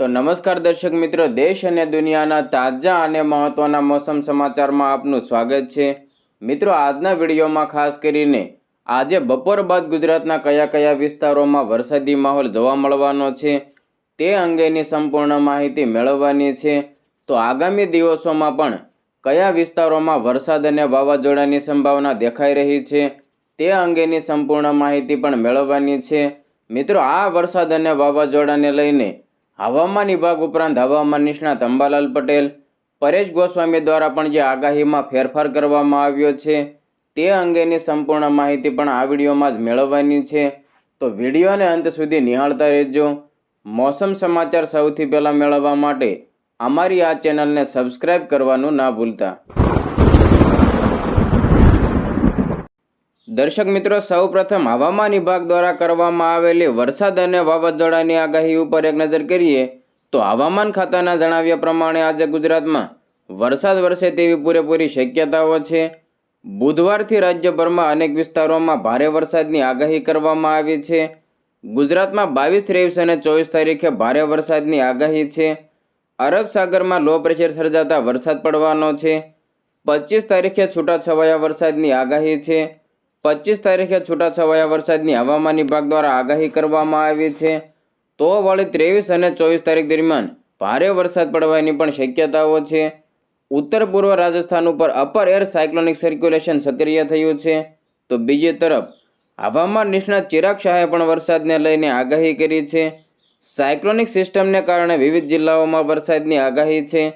તો નમસ્કાર દર્શક મિત્રો, દેશ અને દુનિયાના તાજા અને મહત્વના મોસમ સમાચારમાં આપનું સ્વાગત છે. મિત્રો, આજના વિડીયોમાં ખાસ કરીને આજે બપોર બાદ ગુજરાતના કયા કયા વિસ્તારોમાં વરસાદી માહોલ જોવા મળવાનો છે, તે અંગેની સંપૂર્ણ માહિતી મેળવવાની છે. તો આગામી દિવસોમાં પણ કયા વિસ્તારોમાં વરસાદ અને વાવાઝોડાની સંભાવના દેખાઈ રહી છે, તે અંગેની સંપૂર્ણ માહિતી પણ મેળવવાની છે. મિત્રો, આ વરસાદ અને વાવાઝોડાને લઈને હવામાન વિભાગ ઉપરાંત હવામાન નિષ્ણાત અંબાલાલ પટેલ, પરેશ ગોસ્વામી દ્વારા પણ જે આગાહીમાં ફેરફાર કરવામાં આવ્યો છે, તે અંગેની સંપૂર્ણ માહિતી પણ આ વિડીયોમાં જ મેળવવાની છે. તો વિડીયોને અંત સુધી નિહાળતા રહેજો. મોસમ સમાચાર સૌથી પહેલાં મેળવવા માટે અમારી આ ચેનલને સબસ્ક્રાઇબ કરવાનું ના ભૂલતા. દર્શક મિત્રો, સૌપ્રથમ હવામાન વિભાગ દ્વારા કરવામાં આવેલી વરસાદ અને વાવાઝોડાની આગાહી ઉપર એક નજર કરીએ તો હવામાન ખાતાના જણાવ્યા પ્રમાણે આજે ગુજરાતમાં વરસાદ વરસે તેવી પૂરેપૂરી શક્યતાઓ છે. બુધવારથી રાજ્યભરમાં અનેક વિસ્તારોમાં ભારે વરસાદની આગાહી કરવામાં આવી છે. ગુજરાતમાં બાવીસ, ત્રેવીસ અને ચોવીસ તારીખે ભારે વરસાદની આગાહી છે. અરબ સાગરમાં લો પ્રેશર સર્જાતા વરસાદ પડવાનો છે. પચીસ તારીખે છૂટાછવાયા વરસાદની આગાહી છે. પચીસ તારીખે છૂટાછવાયા વરસાદની હવામાન વિભાગ દ્વારા આગાહી કરવામાં આવી છે. તો વળી ત્રેવીસ અને ચોવીસ તારીખ દરમિયાન ભારે વરસાદ પડવાની પણ શક્યતાઓ છે. ઉત્તર પૂર્વ રાજસ્થાન ઉપર અપર એર સાયક્લોનિક સર્ક્યુલેશન સક્રિય થયું છે. તો બીજી તરફ હવામાન નિષ્ણાત ચિરાગ શાહે પણ વરસાદને લઈને આગાહી કરી છે. સાયક્લોનિક સિસ્ટમને કારણે વિવિધ જિલ્લાઓમાં વરસાદની આગાહી છે.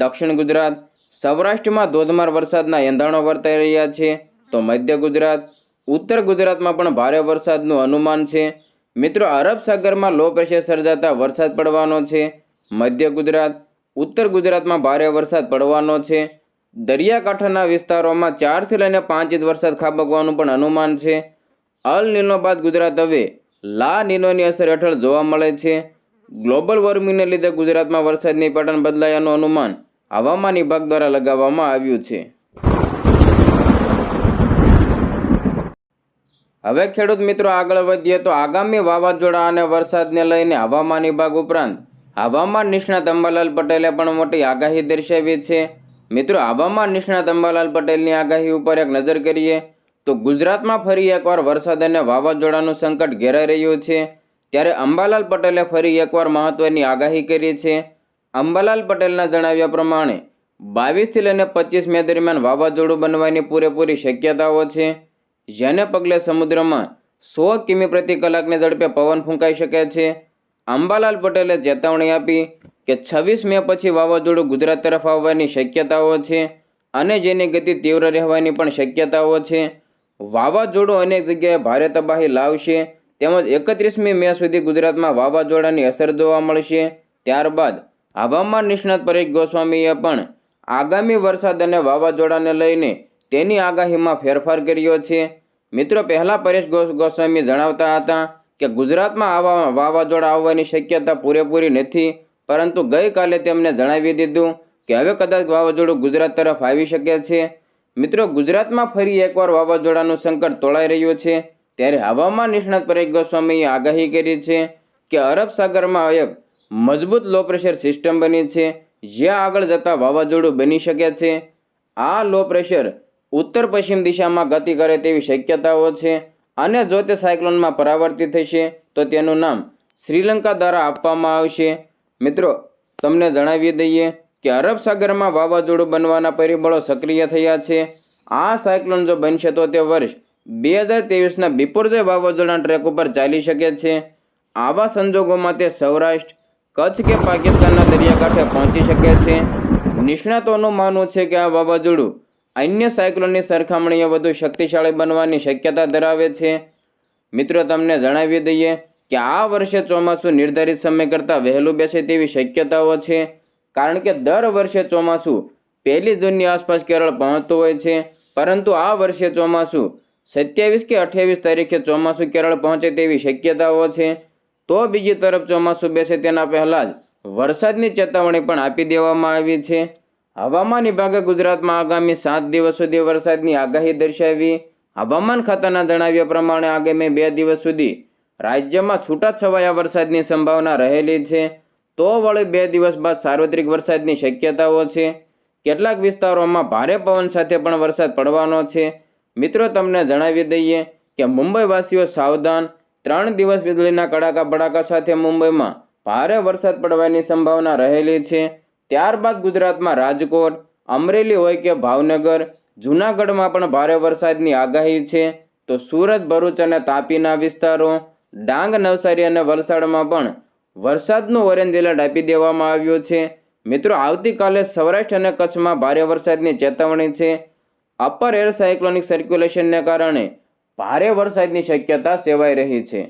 દક્ષિણ ગુજરાત, સૌરાષ્ટ્રમાં ધોધમાર વરસાદના એંધાણો વર્તાઈ રહ્યા છે. તો મધ્ય ગુજરાત, ઉત્તર ગુજરાતમાં પણ ભારે વરસાદનું અનુમાન છે. મિત્રો, અરબ સાગરમાં લો પ્રેશર સર્જાતા વરસાદ પડવાનો છે. મધ્ય ગુજરાત, ઉત્તર ગુજરાતમાં ભારે વરસાદ પડવાનો છે. દરિયાકાંઠાના વિસ્તારોમાં ચારથી લઈને પાંચ ઇંચ વરસાદ ખાબકવાનું પણ અનુમાન છે. અલ નીનો બાદ ગુજરાત હવે લા નીનોની અસર હેઠળ જોવા મળે છે. ગ્લોબલ વોર્મિંગને લીધે ગુજરાતમાં વરસાદની પેટર્ન બદલાયાનું અનુમાન હવામાન વિભાગ દ્વારા લગાવવામાં આવ્યું છે. હવે ખેડૂત મિત્રો આગળ વધીએ તો આગામી વાવાઝોડા અને વરસાદને લઈને હવામાન વિભાગ ઉપરાંત હવામાન નિષ્ણાત અંબાલાલ પટેલે પણ મોટી આગાહી દર્શાવી છે. મિત્રો, હવામાન નિષ્ણાત અંબાલાલ પટેલની આગાહી ઉપર એક નજર કરીએ તો ગુજરાતમાં ફરી એકવાર વરસાદ અને વાવાઝોડાનું સંકટ ઘેરાઈ રહ્યું છે. ત્યારે અંબાલાલ પટેલે ફરી એકવાર મહત્વની આગાહી કરી છે. અંબાલાલ પટેલના જણાવ્યા પ્રમાણે, બાવીસથી લઈને પચીસ મે દરમિયાન વાવાઝોડું બનવાની પૂરેપૂરી શક્યતાઓ છે. જેને પગલે સમુદ્રમાં સો કિમી પ્રતિ કલાકની ઝડપે પવન ફૂંકાઈ શકે છે. અંબાલાલ પટેલે ચેતવણી આપી કે છવ્વીસ મે પછી વાવાઝોડું ગુજરાત તરફ આવવાની શક્યતાઓ છે અને જેની ગતિ તીવ્ર રહેવાની પણ શક્યતાઓ છે. વાવાઝોડું અનેક જગ્યાએ ભારે તબાહી લાવશે તેમજ એકત્રીસમી મે સુધી ગુજરાતમાં વાવાઝોડાની અસર જોવા મળશે. ત્યારબાદ હવામાન નિષ્ણાત પરેશ ગોસ્વામીએ પણ આગામી વરસાદ અને વાવાઝોડાને લઈને તેની આગાહીમાં ફેરફાર કર્યો છે. મિત્રો, પહેલાં પરેશ ગોસ્વામી જણાવતા હતા કે ગુજરાતમાં આવા વાવાઝોડા આવવાની શક્યતા પૂરેપૂરી નથી, પરંતુ ગઈકાલે તેમણે જણાવી દીધું કે હવે કદાચ વાવાઝોડું ગુજરાત તરફ આવી શકે છે. મિત્રો, ગુજરાતમાં ફરી એકવાર વાવાઝોડાનું સંકટ તોળાઈ રહ્યું છે. ત્યારે હવામાન નિષ્ણાત પરેશ ગોસ્વામીએ આગાહી કરી છે કે અરબ સાગરમાં એક મજબૂત લો પ્રેશર સિસ્ટમ બની છે, જ્યાં આગળ જતાં વાવાઝોડું બની શકે છે. આ લો પ્રેશર ઉત્તર પશ્ચિમ દિશામાં ગતિ કરે તેવી શક્યતાઓ છે અને જો તે સાયક્લોનમાં પરાવર્તિત થશે, તો તેનું નામ શ્રીલંકા દ્વારા આપવામાં આવશે. મિત્રો, તમને જણાવી દઈએ કે અરબ સાગરમાં વાવાઝોડું બનવાના પરિબળો સક્રિય થયા છે. આ સાયક્લોન જો બનશે, તો તે વર્ષ બે હજાર ત્રેવીસના બિપોરજોય વાવાઝોડા ટ્રેક ઉપર ચાલી શકે છે. આવા સંજોગોમાં તે સૌરાષ્ટ્ર, કચ્છ કે પાકિસ્તાનના દરિયાકાંઠે પહોંચી શકે છે. નિષ્ણાતોનું માનવું છે કે આ વાવાઝોડું અન્ય સાયક્લોનની સરખામણીએ વધુ શક્તિશાળી બનવાની શક્યતા ધરાવે છે. મિત્રો, તમને જણાવી દઈએ કે આ વર્ષે ચોમાસું નિર્ધારિત સમય કરતાં વહેલું બેસે તેવી શક્યતાઓ છે. કારણ કે દર વર્ષે ચોમાસું પહેલી જૂનની આસપાસ કેરળ પહોંચતું હોય છે. પરંતુ આ વર્ષે ચોમાસું સત્યાવીસ કે અઠ્યાવીસ તારીખે ચોમાસું કેરળ પહોંચે તેવી શક્યતાઓ છે. તો બીજી તરફ ચોમાસું બેસે તેના પહેલાં જ વરસાદની ચેતવણી પણ આપી દેવામાં આવી છે. હવામાન વિભાગે ગુજરાતમાં આગામી સાત દિવસ સુધી વરસાદની આગાહી દર્શાવી. હવામાન ખાતાના જણાવ્યા પ્રમાણે આગામી બે દિવસ સુધી રાજ્યમાં છૂટાછવાયા વરસાદની સંભાવના રહેલી છે. તો વળી બે દિવસ બાદ સાર્વત્રિક વરસાદની શક્યતાઓ છે. કેટલાક વિસ્તારોમાં ભારે પવન સાથે પણ વરસાદ પડવાનો છે. મિત્રો, તમને જણાવી દઈએ કે મુંબઈવાસીઓ સાવધાન ત્રણ દિવસ વીજળીના કડાકા ભડાકા સાથે મુંબઈમાં ભારે વરસાદ પડવાની સંભાવના રહેલી છે. ત્યારબાદ ગુજરાતમાં રાજકોટ, અમરેલી હોય કે ભાવનગર, જૂનાગઢમાં પણ ભારે વરસાદની આગાહી છે. તો સુરત, ભરૂચ અને તાપીના વિસ્તારો, ડાંગ, નવસારી અને વલસાડમાં પણ વરસાદનું ઓરેન્જ એલર્ટ આપી દેવામાં આવ્યું છે. મિત્રો, આવતીકાલે સૌરાષ્ટ્ર અને કચ્છમાં ભારે વરસાદની ચેતવણી છે. અપર એર સાયક્લોનિક સર્ક્યુલેશનને કારણે ભારે વરસાદની શક્યતા સેવાઈ રહી છે.